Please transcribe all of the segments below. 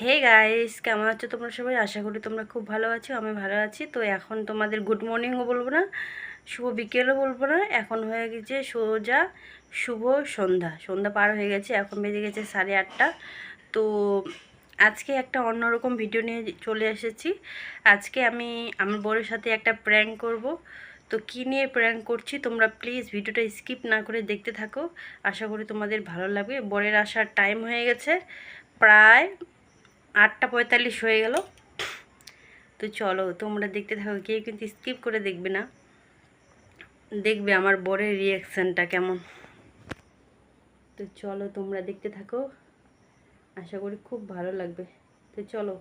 Hey guys কেমন আছো তোমরা সবাই? আশা করি তোমরা খুব ভালো আছো, আমি ভালো আছি। তো এখন তোমাদের গুড মর্নিংও বলব না, শুভ বিকেলও বলব না, এখন হয়ে গেছে সোজা শুভ সন্ধ্যা। সন্ধ্যা পার হয়ে গেছে, এখন বেজে গেছে সাড়ে আটটা। তো আজকে একটা অন্যরকম ভিডিও নিয়ে চলে এসেছি। আজকে আমি, আমার বউয়ের সাথে একটা প্র্যাঙ্ক করব। তো কী নিয়ে প্র্যাঙ্ক করছি তোমরা প্লিজ ভিডিওটা স্কিপ না করে দেখতে থাকো। আশা করি তোমাদের ভালো লাগবে। বরের আসার টাইম হয়ে গেছে, প্রায় আটটা পঁয়তাল্লিশ হয়ে গেল। তো চলো, তোমরা দেখতে থাকো, কেউ কিন্তু স্কিপ করে দেখবে না। দেখবে আমার বরের রিয়াকশানটা কেমন। তো চলো, তোমরা দেখতে থাকো। আশা করি খুব ভালো লাগবে। তো চলো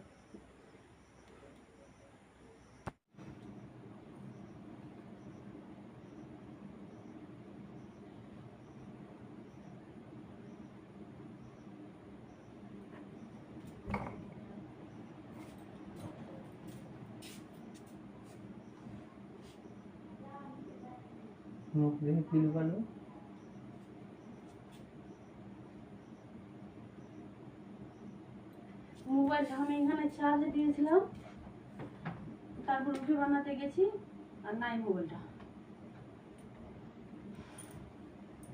মুখ দেখে কি লুকালো? মোবাইলটা আমি এখানে চার্জে দিয়েছিলাম। তারপর রুটি বানাতে গেছি আর নাই মোবাইলটা।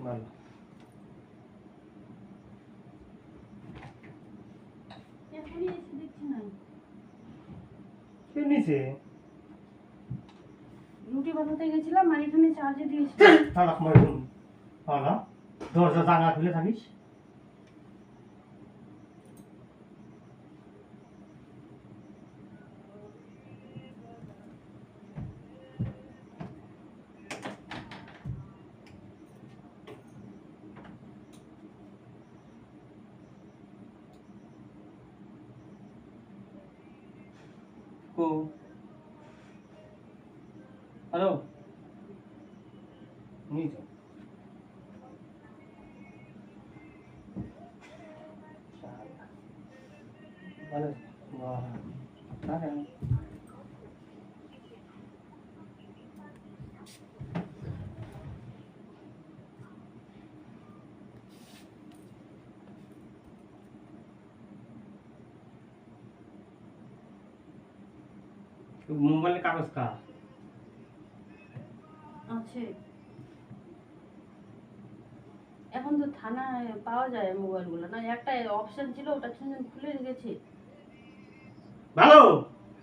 ভালো। এখনই এসে দেখছি নাই। কে নিচে রুটি বানাতে গেছিলাম আর এখানে চার্জে দিয়েছি। তালাক মারুন তালা দরজা জানলা খুলে থাকিস কো হ্যালো নিচে ভালো বাহ তাহলে আছে। এখন তো থানায় পাওয়া যায় মোবাইলগুলো। না, একটা অপশন ছিল, ওটা তিনজন খুলে রেখেছে। ভালো!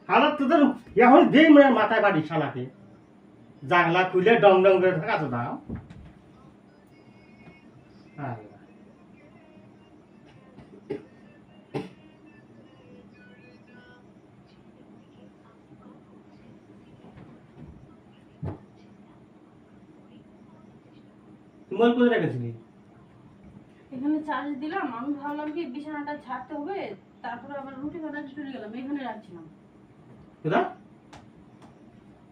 হালত তোদের এখন যেই মেয়ের মাথায় বাড়ি শালাকে, জানলা খুলে ডং ডং করে থাকা তো দাও আল্লাহ। মোবাইল কোথায় রেখেছিলি? এখানে চার্জ দিলাম আমি ভাবলাম কি বিছানাটা ছাড়তে হবে তারপরে আবার রুটি বানাতে চলে গেলাম এখানে রাখছিলাম। কোথা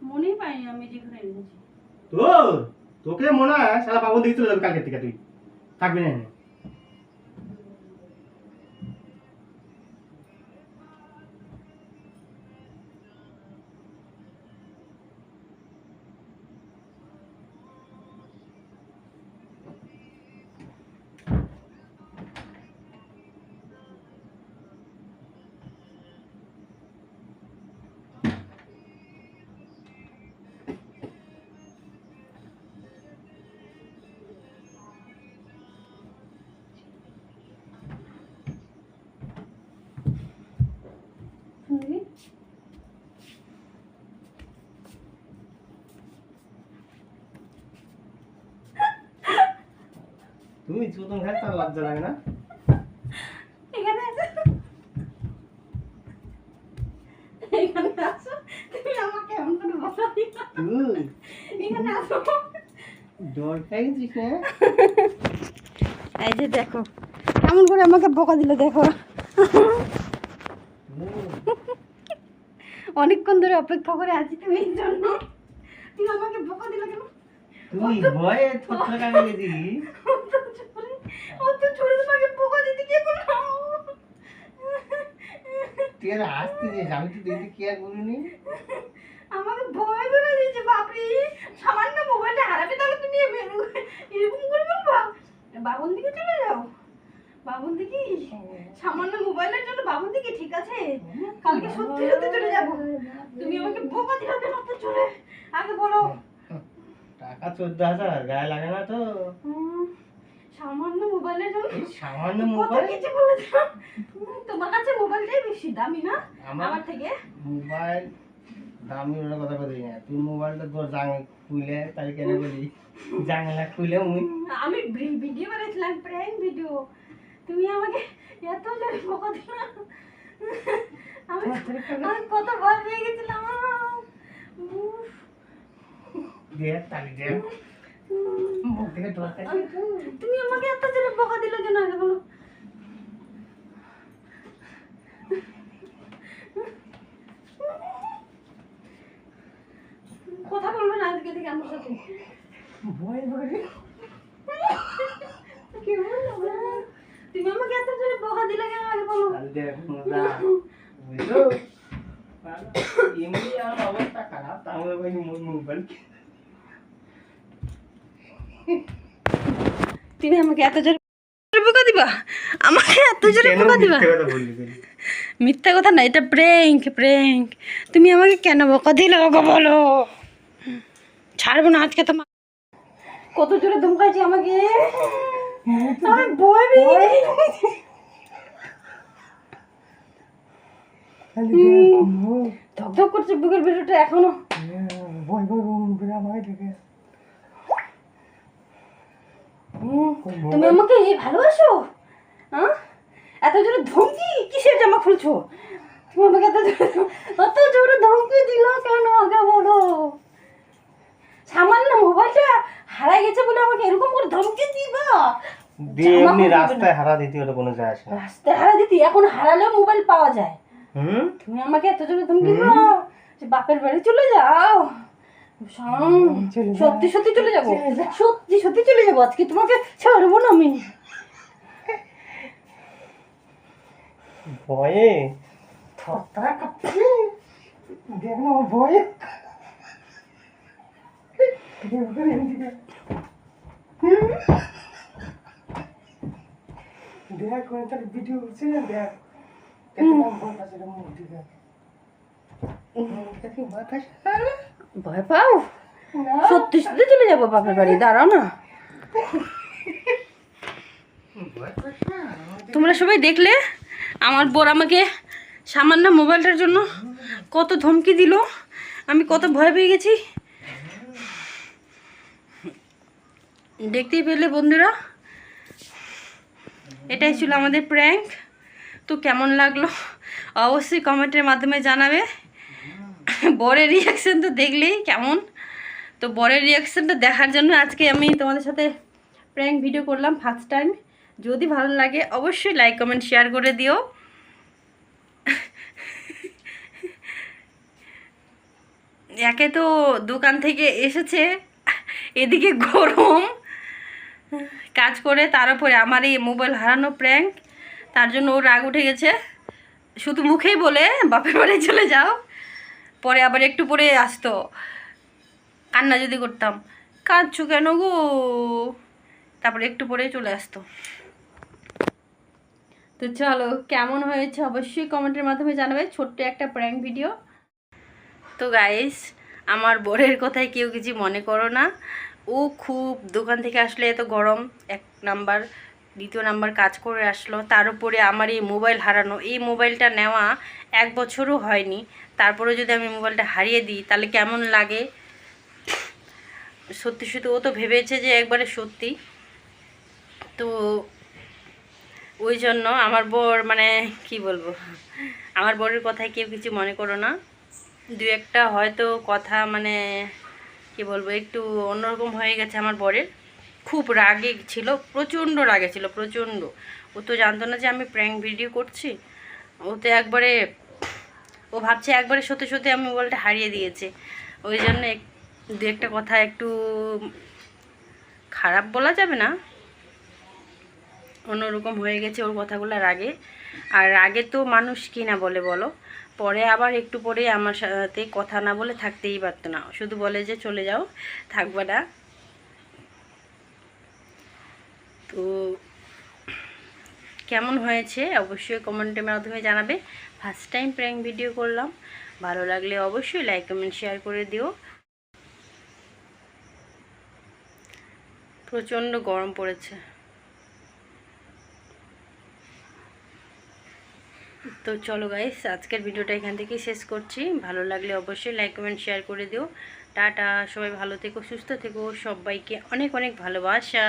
মনেই পাইনি আমি যেখানে রেখেছি। তোর? তোকে মনে হয় সারা বাবু যাবে কালকের থেকে তুই। থাকবি না তুমি চুতন খাই তার লজ্জা লাগে না? এখানে এখানে আসো তুমি আমাকে এমন করে তুই এখানে আসো ডর না এই যে দেখো কেমন করে আমাকে বোকা দিল দেখো। অনেকক্ষণ ধরে অপেক্ষা করে আছি তুমি এই জন্য। তুমি আমাকে বোকা দিল কেন? তুই ভয়ে গেছি অত জোরে অত জোরে তোমাকে বোকা দিতে কে বলল তুই আর হাসতেছিস আমি তো দেখতে কি আর করিনি আমাকে ভয় ধরে দিয়েছে বাপরে। সামান্য মোবাইলটা হারাবে তাহলে তুমি এরকম এরকম করে বলবা? বাবন দিকে চলে যাও। বাবন দিকে সামান্য মোবাইলের জন্য বাবন দিকে ঠিক আছে? কালকে সত্যি সত্যি চলে যাব। তুমি আমাকে বোকা দিলে কেন তো চলে আগে বলো। টাকা চোদ্দ হাজার গায়ে লাগে না তো। সামান্য মোবাইলের জন্য? সামান্য মোবাইল? কিছু বলে দিলাম। উম, তোমার কাছে মোবাইলটাই বেশি দামি না? আমার থেকে? মোবাইল দামি ওরা কথা বলি না। তুই মোবাইলটা তোর জাং খুলে তাই কেন বলি জাংলা খুলে মুই। আমি ভিডিও বানাইছিলাম প্র্যাঙ্ক ভিডিও তুমি আমাকে এত জোরে বকা দিলা। আমি কত ভয় পেয়ে গেছিলাম। দে তালি দে মুখ থেকে তুমি আমাকে এত জোরে বকা দিলে কেন আগে বলো? কথা বলবে না আজকে থেকে আমার সাথে। ভয় ভয় কি তুমি আমাকে এত জোরে বকা দিলে কেন আগে বলো? এমনি আমার অবস্থা খারাপ তাহলে মোবাইল তুমি আমাকে এত জোরে বোকা দিবা? আমাকে এত জোরে বোকা দিবা? মিথ্যে কথা না এটা প্রেঙ্ক প্রেঙ্ক তুমি আমাকে কেন বোকা দিলে ওকে বলো? ছাড়বো না আজকে তোমার কত জোরে ধমকাইছি আমাকে? আমি ভয় ধক ধক করছে বুকের ভিডিওটা এখনও। ভয় ভয় ভয় আমাকে দেখে তুমি আমাকে ভালোবাসো? হ্যাঁ? এত জোরে ধমকি কিসের জামা খুলছো? তুমি আমাকে এত অত জোরে ধমকি দিল কেন আগে বলো? সামান্য মোবাইলটা হারাই গেছে বলে আমাকে এরকম করে ধমকি দিবা? এমনি রাস্তায় হারা দিতে ওটা কোনো যায় আসে রাস্তায় হারা দিতি এখন হারালেও মোবাইল পাওয়া যায়। হুম? তুমি আমাকে এত জোরে ধমকি দিবা যে বাপের বাড়ি চলে যাও। সত্যি সত্যি চলে যাব? সত্যি সত্যি চলে যাব? আজকে তোমাকে ছাড়বো না আমি ভয়ে। থরথরা কাঁপছে দেখ ভয়ে দেখ করে তার ভিডিও করছে না দেখ কেমন বাতাসের মুখ দিকে দেখি বাতাস ভয় পাও? সত্যি সত্যি চলে যাব বাপের বাড়ি, দাঁড়াও না। তোমরা সবাই দেখলে আমার বোর আমাকে সামান্য মোবাইলটার জন্য কত ধমকি দিল, আমি কত ভয় পেয়ে গেছি। দেখতেই পেলে বন্ধুরা, এটাই ছিল আমাদের প্র্যাঙ্ক তো কেমন লাগল? অবশ্যই কমেন্টের মাধ্যমে জানাবে। বরের রিয়াকশান তো দেখলেই কেমন। তো বরের রিয়াকশানটা দেখার জন্য আজকে আমি তোমাদের সাথে প্র্যাঙ্ক ভিডিও করলাম ফার্স্ট টাইম যদি ভালো লাগে অবশ্যই লাইক কমেন্ট শেয়ার করে দিও। একে তো দোকান থেকে এসেছে, এদিকে গরম। কাজ করে তার উপরে আমার এই মোবাইল হারানো প্র্যাঙ্ক তার জন্য ও রাগ উঠে গেছে। শুধু মুখেই বলে, বাপের বাড়ি চলে যাও। পরে আবার একটু পরে আসতো। কান্না যদি করতাম। কাঁদছো কেন গো? তারপরে একটু পরেই চলে আসতো। তো চলো কেমন হয়েছে অবশ্যই কমেন্টের মাধ্যমে জানাবে। ছোট্ট একটা প্র্যাঙ্ক ভিডিও তো গাইস আমার বরের কথায় কেউ কিছু মনে করো না। ও খুব দোকান থেকে আসলে এত গরম এক নাম্বার দ্বিতীয় নাম্বার কাজ করে আসলো। তার উপরে আমার এই মোবাইল হারানো, এই মোবাইলটা নেওয়া এক বছরও হয়নি। তারপরে যদি আমি মোবাইলটা হারিয়ে দিই, তাহলে কেমন লাগে? সত্যি সত্যি, ও তো ভেবেছে যে একবারে সত্যি। তো ওই জন্য আমার বর মানে কি বলব, আমার বরের কথায় কেউ কিছু মনে করো না। দু একটা হয়তো কথা মানে কি বলব, একটু অন্যরকম হয়ে গেছে আমার বরের। খুব রাগে ছিল, প্রচণ্ড রাগে ছিল, প্রচণ্ড। ও তো জানতো না যে আমি প্র্যাঙ্ক ভিডিও করছি। ও তো একবারে, ও ভাবছে একবারে সত্যি সত্যি আমি মোবাইলটা হারিয়ে দিয়েছে। ওই জন্য দু একটা কথা একটু খারাপ বলা যাবে না? অন্যরকম হয়ে গেছে ওর কথাগুলো রাগে। আর আগে তো মানুষ কি না বলে বলো? পরে আবার একটু পরে আমার সাথে কথা না বলে থাকতেই পারতো না। শুধু বলে যে চলে যাও, থাকবে না। তো কেমন হয়েছে অবশ্যই কমেন্টের মাধ্যমে জানাবে। ফার্স্ট টাইম প্র্যাঙ্ক ভিডিও করলাম। ভালো লাগলে অবশ্যই লাইক কমেন্ট শেয়ার করে দিও। প্রচণ্ড গরম পড়েছে। তো চলো গাইস আজকের ভিডিওটা এখান থেকেই শেষ করছি। ভালো লাগলে অবশ্যই লাইক কমেন্ট শেয়ার করে দিও। টাটা, সবাই ভালো থেকো, সুস্থ থেকো। সবাইকে অনেক অনেক ভালোবাসা।